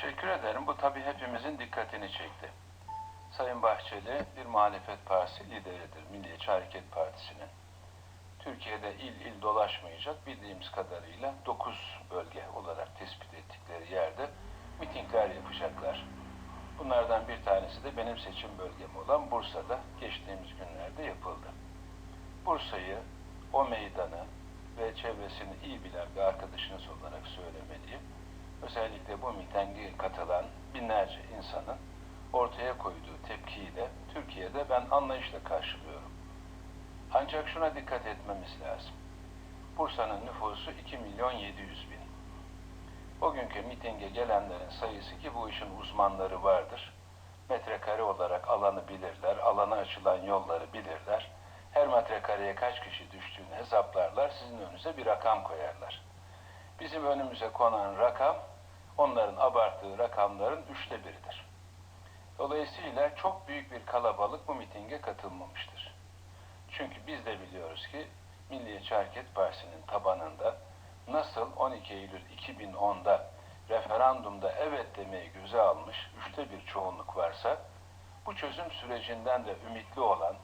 Teşekkür ederim. Bu tabii hepimizin dikkatini çekti. Sayın Bahçeli bir muhalefet partisi lideridir. Milliyetçi Hareket Partisi'nin. Türkiye'de il il dolaşmayacak bildiğimiz kadarıyla 9 bölge olarak tespit ettikleri yerde mitingler yapacaklar. Bunlardan bir tanesi de benim seçim bölgem olan Bursa'da geçtiğimiz günlerde yapıldı. Bursa'yı, o meydanı ve çevresini iyi bilen bir arkadaşınız olarak söylemeliyim. Özellikle bu mitinge katılan binlerce insanın ortaya koyduğu tepkiyle Türkiye'de ben anlayışla karşılıyorum. Ancak şuna dikkat etmemiz lazım. Bursa'nın nüfusu 2 milyon 700 bin. Bugünkü mitinge gelenlerin sayısı ki bu işin uzmanları vardır. Metrekare olarak alanı bilirler, alana açılan yolları bilirler. Her metrekareye kaç kişi düştüğünü hesaplarlar, sizin önünüze bir rakam koyarlar. Bizim önümüze konan rakam, onların abarttığı rakamların üçte biridir. Dolayısıyla çok büyük bir kalabalık bu mitinge katılmamıştır. Çünkü biz de biliyoruz ki Milliyetçi Hareket Partisi'nin tabanında nasıl 12 Eylül 2010'da referandumda evet demeyi göze almış üçte bir çoğunluk varsa bu çözüm sürecinden de ümitli olan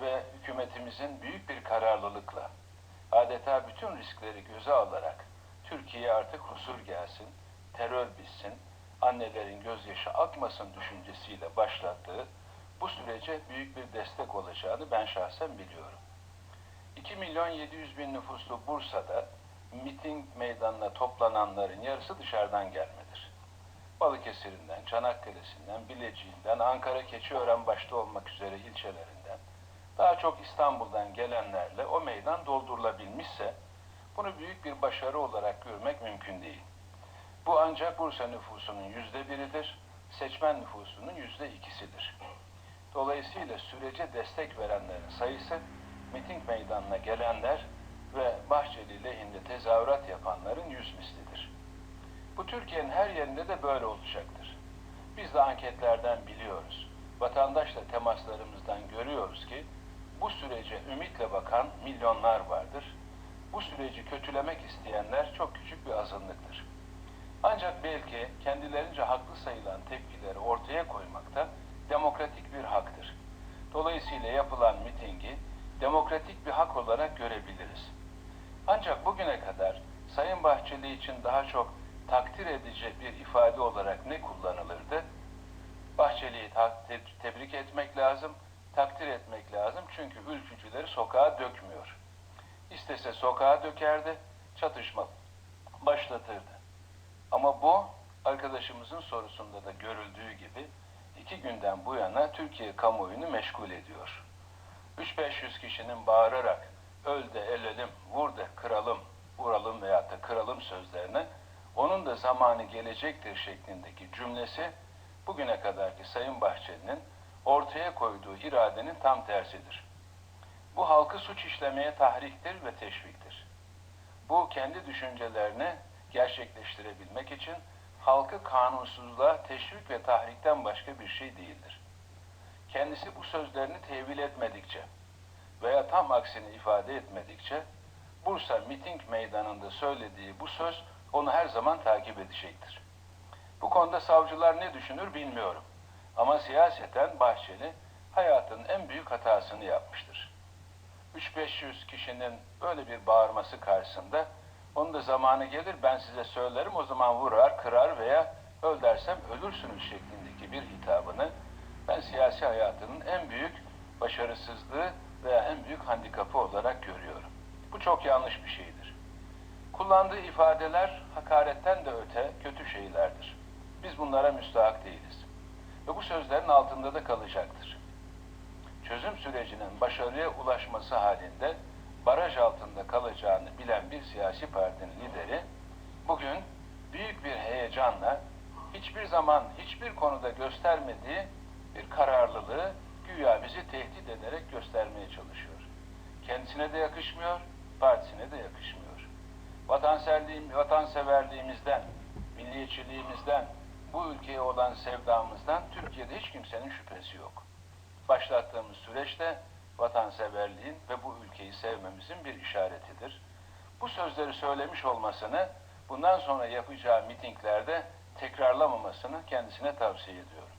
ve hükümetimizin büyük bir kararlılıkla adeta bütün riskleri göze alarak Türkiye'ye artık huzur gelsin, terör bitsin, annelerin gözyaşı akmasın düşüncesiyle başlattığı bu sürece büyük bir destek olacağını ben şahsen biliyorum. 2 milyon 700 bin nüfuslu Bursa'da miting meydanına toplananların yarısı dışarıdan gelmedir. Balıkesir'inden, Çanakkale'sinden, Bilecik'inden, Ankara, Keçiören başta olmak üzere ilçelerinden, daha çok İstanbul'dan gelenlerle o meydan doldurulabilmişse, bunu büyük bir başarı olarak görmek mümkün değil. Bu ancak Bursa nüfusunun yüzde biridir, seçmen nüfusunun yüzde ikisidir. Dolayısıyla sürece destek verenlerin sayısı, miting meydanına gelenler ve Bahçeli lehinde tezahürat yapanların yüz mislidir. Bu Türkiye'nin her yerinde de böyle olacaktır. Biz de anketlerden biliyoruz. Vatandaşla temaslarımızdan görüyoruz ki bu sürece ümitle bakan milyonlar vardır. Bu süreci kötülemek isteyenler çok küçük bir azınlıktır. Ancak belki kendilerince haklı sayılan tepkileri ortaya koymakta demokratik bir haktır. Dolayısıyla yapılan mitingi demokratik bir hak olarak görebiliriz. Ancak bugüne kadar Sayın Bahçeli için daha çok takdir edici bir ifade olarak ne kullanılırdı? Bahçeli'yi tebrik etmek lazım, takdir etmek lazım çünkü ülkücüleri sokağa dökmüyor. İstese sokağa dökerdi, çatışma başlatırdı. Ama bu arkadaşımızın sorusunda da görüldüğü gibi iki günden bu yana Türkiye kamuoyunu meşgul ediyor. 3-500 kişinin bağırarak öl de elelim, vur de kıralım, vuralım veyahut da kıralım sözlerine onun da zamanı gelecektir şeklindeki cümlesi bugüne kadarki Sayın Bahçeli'nin ortaya koyduğu iradenin tam tersidir. Bu halkı suç işlemeye tahriktir ve teşviktir. Bu kendi düşüncelerini gerçekleştirebilmek için halkı kanunsuzluğa teşvik ve tahrikten başka bir şey değildir. Kendisi bu sözlerini tevil etmedikçe veya tam aksini ifade etmedikçe Bursa miting meydanında söylediği bu söz onu her zaman takip edecektir. Bu konuda savcılar ne düşünür bilmiyorum. Ama siyaseten Bahçeli hayatın en büyük hatasını yapmıştır. 3-500 kişinin böyle bir bağırması karşısında onun da zamanı gelir ben size söylerim o zaman vurar, kırar veya öl dersem ölürsünüz şeklindeki bir hitabını ben siyasi hayatının en büyük başarısızlığı veya en büyük handikapı olarak görüyorum. Bu çok yanlış bir şeydir. Kullandığı ifadeler hakaretten de öte kötü şeylerdir. Biz bunlara müstahak değiliz. Ve bu sözlerin altında da kalacaktır. Çözüm sürecinin başarıya ulaşması halinde baraj altında kalacağını bilen bir siyasi partinin lideri bugün büyük bir heyecanla hiçbir zaman hiçbir konuda göstermediği bir kararlılığı güya bizi tehdit ederek göstermeye çalışıyor. Kendisine de yakışmıyor, partisine de yakışmıyor. Vatanseverliğim, vatanseverliğimizden, milliyetçiliğimizden, bu ülkeye olan sevdamızdan Türkiye'de hiç kimsenin şüphesi yok. Başlattığımız süreçte vatanseverliğin ve bu ülkeyi sevmemizin bir işaretidir. Bu sözleri söylemiş olmasını bundan sonra yapacağı mitinglerde tekrarlamamasını kendisine tavsiye ediyorum.